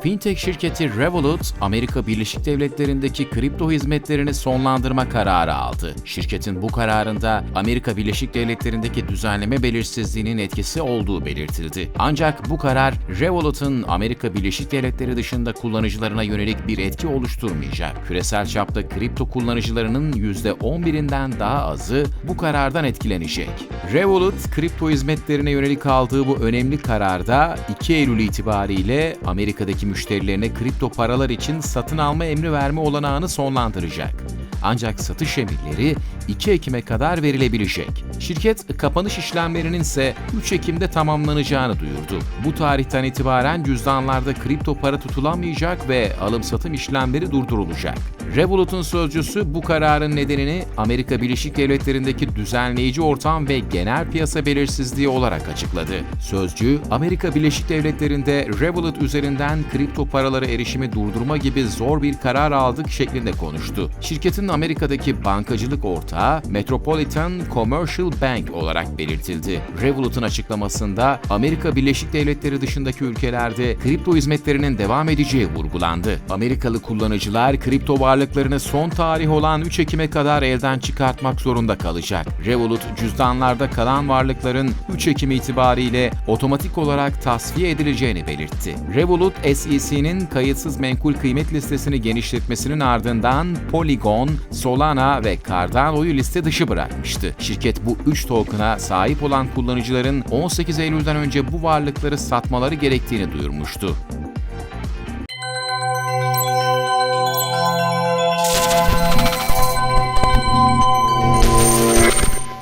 Fintech şirketi Revolut, Amerika Birleşik Devletleri'ndeki kripto hizmetlerini sonlandırma kararı aldı. Şirketin bu kararında Amerika Birleşik Devletleri'ndeki düzenleme belirsizliğinin etkisi olduğu belirtildi. Ancak bu karar Revolut'un Amerika Birleşik Devletleri dışında kullanıcılarına yönelik bir etki oluşturmayacak. Küresel çapta kripto kullanıcılarının %11'inden daha azı bu karardan etkilenecek. Revolut, kripto hizmetlerine yönelik aldığı bu önemli kararda 2 Eylül itibariyle Amerika'daki müşterilerine kripto paralar için satın alma emri verme olanağını sonlandıracak. Ancak satış emirleri 2 Ekim'e kadar verilebilecek. Şirket kapanış işlemlerinin ise 3 Ekim'de tamamlanacağını duyurdu. Bu tarihten itibaren cüzdanlarda kripto para tutulamayacak ve alım-satım işlemleri durdurulacak. Revolut'un sözcüsü bu kararın nedenini Amerika Birleşik Devletleri'ndeki düzenleyici ortam ve genel piyasa belirsizliği olarak açıkladı. Sözcü, Amerika Birleşik Devletleri'nde Revolut üzerinden kripto paralara erişimi durdurma gibi zor bir karar aldık şeklinde konuştu. Şirketin Amerika'daki bankacılık ortağı Metropolitan Commercial Bank olarak belirtildi. Revolut'un açıklamasında Amerika Birleşik Devletleri dışındaki ülkelerde kripto hizmetlerinin devam edeceği vurgulandı. Amerikalı kullanıcılar kripto varlıklarını son tarih olan 3 Ekim'e kadar elden çıkartmak zorunda kalacak. Revolut cüzdanlarda kalan varlıkların 3 Ekim itibariyle otomatik olarak tasfiye edileceğini belirtti. Revolut, SEC'nin kayıtsız menkul kıymet listesini genişletmesinin ardından Polygon, Solana ve Cardano'yu liste dışı bırakmıştı. Şirket bu 3 token'a sahip olan kullanıcıların 18 Eylül'den önce bu varlıkları satmaları gerektiğini duyurmuştu.